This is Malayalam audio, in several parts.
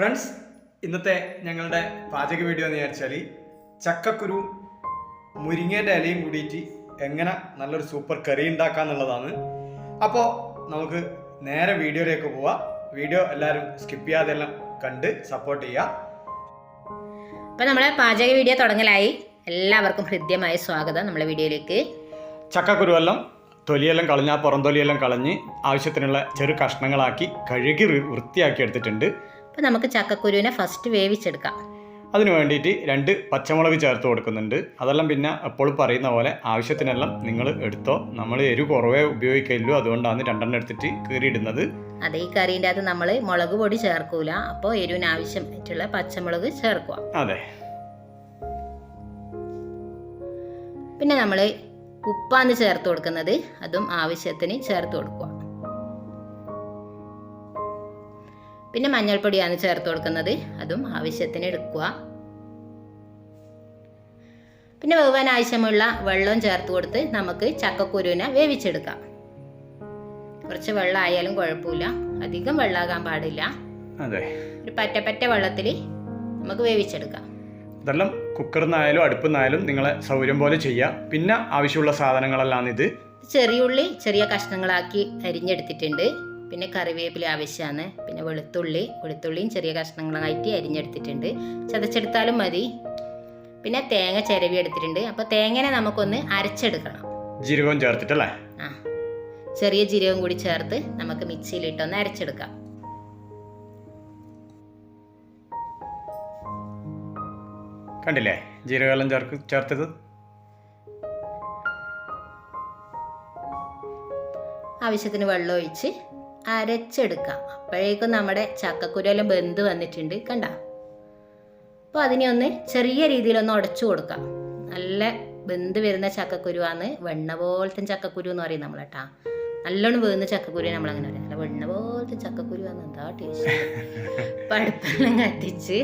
ഫ്രണ്ട്സ് ഇന്നത്തെ ഞങ്ങളുടെ പാചക വീഡിയോ എന്ന് വിചാരിച്ചാൽ ചക്കക്കുരു മുരിങ്ങേന്റെ ഇലയും കൂടിയിട്ട് എങ്ങനെ നല്ലൊരു സൂപ്പർ കറി ഉണ്ടാക്കുക എന്നുള്ളതാണ്. അപ്പോൾ നമുക്ക് നേരെ വീഡിയോയിലേക്ക് പോവാം. വീഡിയോ എല്ലാവരും സ്കിപ്പ് ചെയ്യാതെ എല്ലാം കണ്ട് സപ്പോർട്ട് ചെയ്യുക. അപ്പോൾ നമ്മളെ പാചക വീഡിയോ തുടങ്ങലായി. എല്ലാവർക്കും ഹൃദ്യമായ സ്വാഗതം നമ്മളെ വീഡിയോയിലേക്ക്. ചക്കക്കുരു എല്ലാം തൊലിയെല്ലാം കളഞ്ഞ് ആ പുറം തൊലിയെല്ലാം കളഞ്ഞ് ആവശ്യത്തിനുള്ള ചെറു കഷ്ണങ്ങളാക്കി കഴുകി വൃത്തിയാക്കി എടുത്തിട്ടുണ്ട്. അപ്പോൾ നമുക്ക് ചക്കക്കുരുവിനെ ഫസ്റ്റ് വേവിച്ചെടുക്കാം. അതിന് വേണ്ടിയിട്ട് രണ്ട് പച്ചമുളക് ചേർത്ത് കൊടുക്കുന്നുണ്ട്. അതെല്ലാം പിന്നെ എപ്പോഴും പറയുന്ന പോലെ ആവശ്യത്തിനെല്ലാം നിങ്ങൾ എടുത്തോ. നമ്മൾ എരിവ് കുറവേ ഉപയോഗിക്കില്ലോ അതുകൊണ്ടാണ് രണ്ടെണ്ണം എടുത്തിട്ട് കീറിയിടുന്നത്. അതെ ഈ കറീന്റെ അകത്ത് നമ്മൾ മുളക് പൊടി ചേർക്കൂല. അപ്പോൾ എരിവിന് ആവശ്യമായിട്ടുള്ള പച്ചമുളക് ചേർക്കുക. അതെ. പിന്നെ നമ്മൾ ഉപ്പാന്ന് ചേർത്ത് കൊടുക്കുന്നത്. അതും ആവശ്യത്തിന് ചേർത്ത് കൊടുക്കുക. പിന്നെ മഞ്ഞൾപ്പൊടിയാണ് ചേർത്ത് കൊടുക്കുന്നത്. അതും ആവശ്യത്തിന് എടുക്കുക. പിന്നെ വേവാൻ ആവശ്യമുള്ള വെള്ളം ചേർത്ത് കൊടുത്ത് നമുക്ക് ചക്കക്കുരുവിനെ വേവിച്ചെടുക്കാം. കുറച്ച് വെള്ളം ആയാലും കുഴപ്പമില്ല. അധികം വെള്ളമാകാൻ പാടില്ല. ഒരു പറ്റ പറ്റ വെള്ളത്തിൽ നമുക്ക് വേവിച്ചെടുക്കാം. ഇതെല്ലാം അടുപ്പിൽ നിന്നായാലും നിങ്ങളെ സൗകര്യം പോലെ ചെയ്യാം. പിന്നെ ആവശ്യമുള്ള സാധനങ്ങളെല്ലാം ഇത് ചെറിയ ഉള്ളി ചെറിയ കഷ്ണങ്ങളാക്കി അരിഞ്ഞെടുത്തിട്ടുണ്ട്. പിന്നെ കറിവേപ്പില ആവശ്യമാണ് പിന്നെ വെളുത്തുള്ളി വെളുത്തുള്ളിയും ചെറിയ കഷ്ണങ്ങളായിട്ട് അരിഞ്ഞെടുത്തിട്ടുണ്ട്. ചതച്ചെടുത്താലും മതി. പിന്നെ തേങ്ങ ചിരവി എടുത്തിട്ടുണ്ട്. അപ്പോൾ തേങ്ങനെ നമുക്കൊന്ന് അരച്ചെടുക്കണം. ജീരകവും ചേർത്തിട്ടല്ലേ? ആ. ചെറിയ ജീരകം കൂടി ചേർത്ത് നമുക്ക് മിക്സിയിലിട്ടൊന്ന് അരച്ചെടുക്കാം. കണ്ടില്ലേ? ജീരകമെല്ലാം ചേർക്ക് ചേർത്തത്? ആവശ്യത്തിന് വെള്ളം ഒഴിച്ച് അരച്ചെടുക്കാം. അപ്പോഴേക്കും നമ്മുടെ ചക്കക്കുരുവെല്ലാം ബന്ധ് വന്നിട്ടുണ്ട്. കണ്ട? അപ്പോൾ അതിനെ ഒന്ന് ചെറിയ രീതിയിലൊന്ന് ഉടച്ചു കൊടുക്കാം. നല്ല വെന്ത് വരുന്ന ചക്കക്കുരുവാണ്. വെണ്ണ പോലത്തെ ചക്കക്കുരു എന്ന് പറയും നമ്മൾ കേട്ടാ. നല്ലോണം വേകുന്ന ചക്കക്കുരു നമ്മൾ അങ്ങനെ പറയാം. നല്ല വെണ്ണ പോലത്തെ ചക്കക്കുരുവാണ്. എന്താ ടേസ്റ്റ് പടുപ്പെല്ലാം കത്തിച്ച്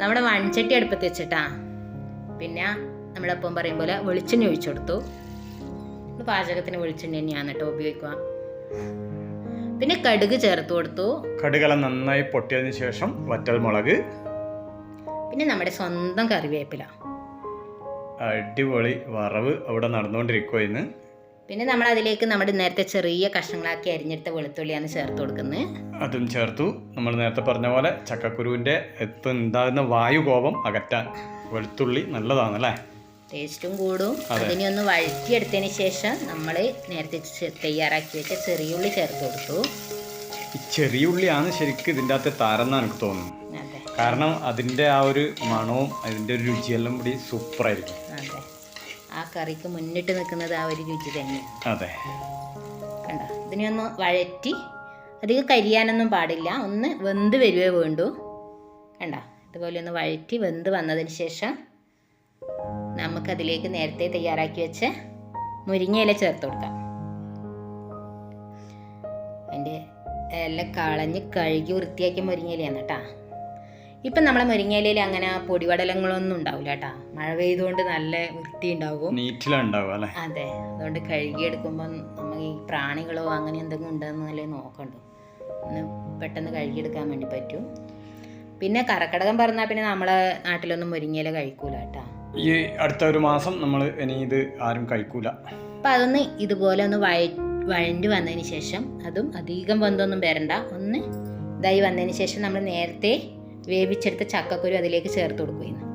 നമ്മുടെ മൺചട്ടി അടുപ്പത്ത് വെച്ചിട്ടാ. പിന്നെ നമ്മളെപ്പം പറയും പോലെ വെളിച്ചെണ്ണ ഒഴിച്ചു കൊടുത്തു. പാചകത്തിന് വെളിച്ചെണ്ണ തന്നെയാണ് കേട്ടോ ഉപയോഗിക്കുക. പിന്നെ കടുക് ചേർത്ത് കൊടുത്തു. കടുകെല്ലാം നന്നായി പൊട്ടിയതിന് ശേഷം വറ്റൽ മുളക്. പിന്നെ നമ്മുടെ സ്വന്തം കറിവേപ്പില. അടിപൊളി വറവ് അവിടെ നടന്നുകൊണ്ടിരിക്കുമോ ഇന്ന്. പിന്നെ നമ്മൾ അതിലേക്ക് നമ്മുടെ നേരത്തെ ചെറിയ കഷ്ണങ്ങളാക്കി അരിഞ്ഞെടുത്ത വെളുത്തുള്ളിയാണ് ചേർത്ത് കൊടുക്കുന്നത്. അതും ചേർത്തു. നമ്മൾ നേരത്തെ പറഞ്ഞ പോലെ ചക്കക്കുരുവിന്റെ എത്തുണ്ടാകുന്ന വായു വായുകോപം അകറ്റാൻ വെളുത്തുള്ളി നല്ലതാണല്ലേ? ടേസ്റ്റും കൂടും. അതെ. അതിനെ ഒന്ന് വഴറ്റിയെടുത്തതിന് ശേഷം നമ്മൾ നേരത്തെ തയ്യാറാക്കി വെച്ച ചെറിയ ഉള്ളി ചേർത്ത് കൊടുത്തു. ഈ ചെറിയ ഉള്ളിയാണ് ശരിക്കും ഇതിന്റെ അകത്തെ താരെന്നാണ് എനിക്ക് തോന്നുന്നു കാരണം അതിന്റെ ആ ഒരു മണവും അതിന്റെ ഒരു രുചിയെല്ലാം കൂടി സൂപ്പറായിരിക്കും അതെ. ആ കറിക്ക് മുന്നിട്ട് നിൽക്കുന്നത് ആ ഒരു രുചി തന്നെയാണ്. അതെ. കണ്ട? ഇതിനെ ഒന്ന് വഴറ്റി അധികം കരിയാനൊന്നും പാടില്ല. ഒന്ന് വെന്ത് വരുവേ വേണ്ടൂ. കണ്ട? ഇതുപോലെ ഒന്ന് വഴറ്റി വെന്ത് വന്നതിന് ശേഷം നമുക്കതിലേക്ക് നേരത്തെ തയ്യാറാക്കി വെച്ച മുരിങ്ങയില ചേർത്ത് കൊടുക്കാം. അതിന്റെ എല്ലാം കളഞ്ഞ് കഴുകി വൃത്തിയാക്കിയ മുരിങ്ങയിലയാണ് കേട്ടാ. ഇപ്പം നമ്മളെ മുരിങ്ങയിലയിൽ അങ്ങനെ പൊടിപടലങ്ങളൊന്നും ഉണ്ടാവില്ല കേട്ടാ. മഴ പെയ്തുകൊണ്ട് നല്ല വൃത്തി ഉണ്ടാവും. അതെ അതുകൊണ്ട് കഴുകിയെടുക്കുമ്പം നമ്മൾ ഈ പ്രാണികളോ അങ്ങനെ എന്തെങ്കിലും ഉണ്ടെന്നല്ലേ നോക്കണ്ടു? ഒന്ന് പെട്ടെന്ന് കഴുകിയെടുക്കാൻ വേണ്ടി പറ്റും. പിന്നെ കറക്കടകം പറഞ്ഞാൽ പിന്നെ നമ്മളെ നാട്ടിലൊന്നും മുരിങ്ങയില കഴിക്കൂല കേട്ടാ. ഈ അടുത്ത ഒരു മാസം നമ്മൾ ഇനി ഇത് ആരും കഴിക്കൂല. അപ്പം അതൊന്ന് ഇതുപോലെ ഒന്ന് വഴ വഴണ്ടി വന്നതിന് ശേഷം അതും അധികം വെന്തൊന്നും വരണ്ട. ഒന്ന് ഇതായി വന്നതിന് ശേഷം നമ്മൾ നേരത്തെ വേവിച്ചെടുത്ത ചക്കക്കുരു അതിലേക്ക് ചേർത്ത് കൊടുക്കുന്നു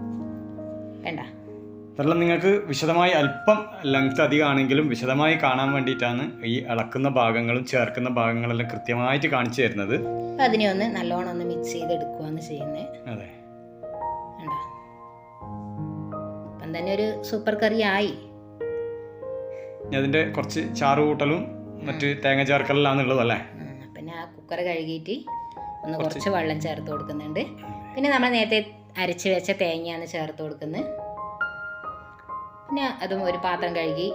വേണ്ട അതെല്ലാം നിങ്ങൾക്ക് വിശദമായി അല്പം ലെങ്ത് അധികമാണെങ്കിലും വിശദമായി കാണാൻ വേണ്ടിയിട്ടാണ് ഈ ഇളക്കുന്ന ഭാഗങ്ങളും ചേർക്കുന്ന ഭാഗങ്ങളെല്ലാം കൃത്യമായിട്ട് കാണിച്ചു തരുന്നത്. അതിനെ ഒന്ന് നല്ലോണം ഒന്ന് മിക്സ് ചെയ്തെടുക്കുകയാണ് ചെയ്യുന്നത്. അതെ. തന്നെ ഒരു സൂപ്പർ കറി ആയി. അതിന്റെ കുറച്ച് ചാറ് കൂട്ടലും മറ്റ് തേങ്ങ ചേർക്കലാന്നുള്ളതല്ലേ പിന്നെ ആ കുക്കർ കഴുകിയിട്ട് ഒന്ന് കുറച്ച് വെള്ളം ചേർത്ത് കൊടുക്കുന്നുണ്ട്. പിന്നെ നമ്മൾ നേരത്തെ അരച്ച് വെച്ച തേങ്ങയാണ് ചേർത്ത് കൊടുക്കുന്നത് പിന്നെ അതും ഒരു പാത്രം കഴുകി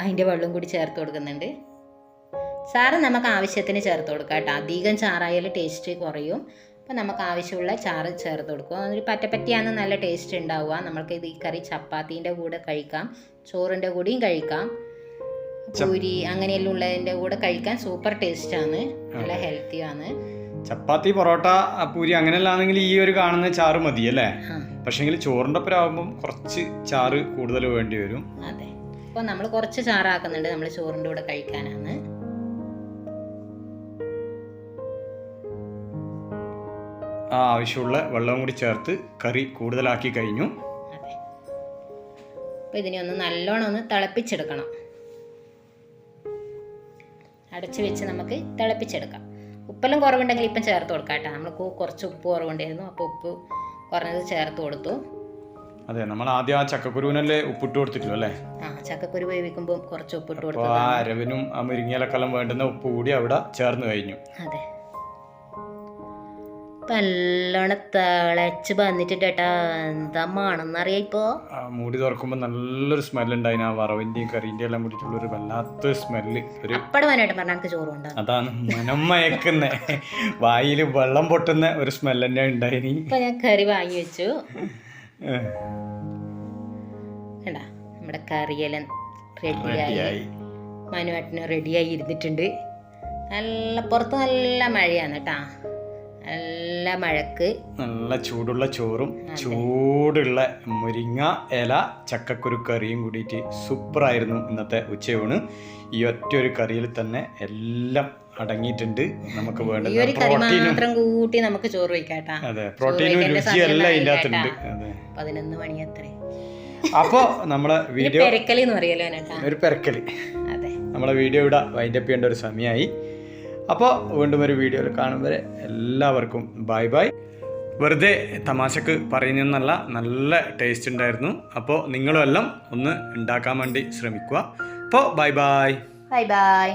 അതിന്റെ വെള്ളം കൂടി ചേർത്ത് കൊടുക്കുന്നുണ്ട്. ചാറ് നമുക്ക് ആവശ്യത്തിന് ചേർത്ത് കൊടുക്കാം കേട്ടോ അധികം ചാറായാലും ടേസ്റ്റ് കുറയും. അപ്പോൾ നമുക്ക് ആവശ്യമുള്ള ചാറ് ചേർത്ത് കൊടുക്കുക ഒരു പറ്റപ്പറ്റിയാണ് നല്ല ടേസ്റ്റ് ഉണ്ടാവുക നമ്മൾക്ക് ഇത് ഈ കറി ചപ്പാത്തീന്റെ കൂടെ കഴിക്കാം. ചോറിന്റെ കൂടെയും കഴിക്കാം. പൂരി അങ്ങനെയെല്ലാം ഉള്ളതിന്റെ കൂടെ കഴിക്കാൻ സൂപ്പർ ടേസ്റ്റാണ് നല്ല ഹെൽത്തിയാണ് ചപ്പാത്തി പൊറോട്ട പൂരി അങ്ങനെയല്ല ആണെങ്കിൽ ഈ ഒരു കാണുന്ന ചാറ് മതി അല്ലേ? പക്ഷെങ്കിൽ ചോറിന്റെ ഒപ്പം ആകുമ്പം കുറച്ച് ചാറ് കൂടുതൽ വേണ്ടി വരും. അതെ. അപ്പോൾ നമ്മൾ കുറച്ച് ചാറാക്കുന്നുണ്ട് നമ്മൾ ചോറിന്റെ കൂടെ കഴിക്കാനാണ്. ആ ആവശ്യമുള്ള വെള്ളവും കൂടി ചേർത്ത് കറി കൂടുതലാക്കി കഴിഞ്ഞു. അപ്പോൾ ഇതിനെ ഒന്ന് നല്ലോണം ഒന്ന് തിളപ്പിച്ചെടുക്കണം. അടച്ചു വെച്ച് നമുക്ക് തിളപ്പിച്ചെടുക്കാം. ഉപ്പെല്ലാം കുറവുണ്ടെങ്കിൽ ഇപ്പം ചേർത്ത് കൊടുക്കാം കേട്ടോ. നമ്മൾ കുറച്ച് ഉപ്പ് കുറവുണ്ടായിരുന്നു. അപ്പോൾ ഉപ്പ് കുറഞ്ഞത് ചേർത്ത് കൊടുത്തു. അതെ നമ്മൾ ആദ്യം ആ ചക്കക്കുരുവിനല്ലേ ഉപ്പിട്ട് കൊടുത്തിട്ടു അല്ലേ? ആ ചക്കക്കുരു വേവിക്കുമ്പോൾ കുറച്ച് ഉപ്പിട്ട് കൊടുത്തു ആ അരവിനും ആ മുരിങ്ങയിലക്കെല്ലാം വേണ്ടുന്ന ഉപ്പ് കൂടി അവിടെ ചേർന്ന് കഴിഞ്ഞു. അതെ. ഇപ്പം നല്ലോണം തിളച്ച് വന്നിട്ടുണ്ട് കേട്ടാ എന്താ മണമെന്നറിയാം ഇപ്പോൾ മൂടി തുറക്കുമ്പോൾ നല്ലൊരു സ്മെല്ലുണ്ടായിന് ആ വറവിന്റെയും കറീന്റെയും എല്ലാം കൂടിയിട്ടുള്ള ഒരു വല്ലാത്തൊരു സ്മെല്ല്. ഒരു അപ്പടെ വനായിട്ട് പറഞ്ഞാൽ എനിക്ക് ചോറ് ഉണ്ടാകും അതാണ് മനം മയക്കുന്ന. വായിൽ വെള്ളം പൊട്ടുന്ന ഒരു സ്മെല്ല് തന്നെ ഉണ്ടായിനി. ഇപ്പം ഞാൻ കറി വാങ്ങി വെച്ചു. കണ്ടാ നമ്മുടെ കറിയെല്ലാം റെഡിയായി. മനുവാട്ടിന് റെഡിയായി ഇരുന്നിട്ടുണ്ട്. നല്ല പുറത്ത് നല്ല മഴയാണ് കേട്ടാ. നല്ല മഴക്ക്. നല്ല ചൂടുള്ള ചോറും ചൂടുള്ള മുരിങ്ങ ഇല ചക്കക്കുരു കറിയും കൂടിയിട്ട് സൂപ്പറായിരുന്നു ഇന്നത്തെ ഉച്ചയൂണ്. ഈ ഒറ്റ ഒരു കറിയിൽ തന്നെ എല്ലാം അടങ്ങിയിട്ടുണ്ട് നമുക്ക് വേണ്ട മാത്രം കൂട്ടി നമുക്ക് ചോറ് വയ്ക്കാം കേട്ടാ അതെ പ്രോട്ടീനും കഴിക്കേണ്ട രുചിയെല്ലാം സമയം ഇതിന്റെ അകത്തുണ്ട് ആയില്ല അതെ. പതിനൊന്ന് മണി അത്രേ. അപ്പോൾ നമ്മളെ വീഡിയോ ഒരു പെരക്കലി. നമ്മളെ വീഡിയോ ഇവിടെ വൈൻഡപ്പ് ചെയ്യേണ്ട ഒരു സമയമായി അപ്പോൾ വീണ്ടും ഒരു വീഡിയോയിൽ കാണും വരെ എല്ലാവർക്കും ബൈ ബൈ. വെറുതെ തമാശക്ക് പറയുന്നതെന്നല്ല നല്ല ടേസ്റ്റ് ഉണ്ടായിരുന്നു. അപ്പോൾ നിങ്ങളും എല്ലാം ഒന്ന് ഉണ്ടാക്കാൻ വേണ്ടി ശ്രമിക്കുക. അപ്പോൾ ബൈ ബൈ. Bye bye.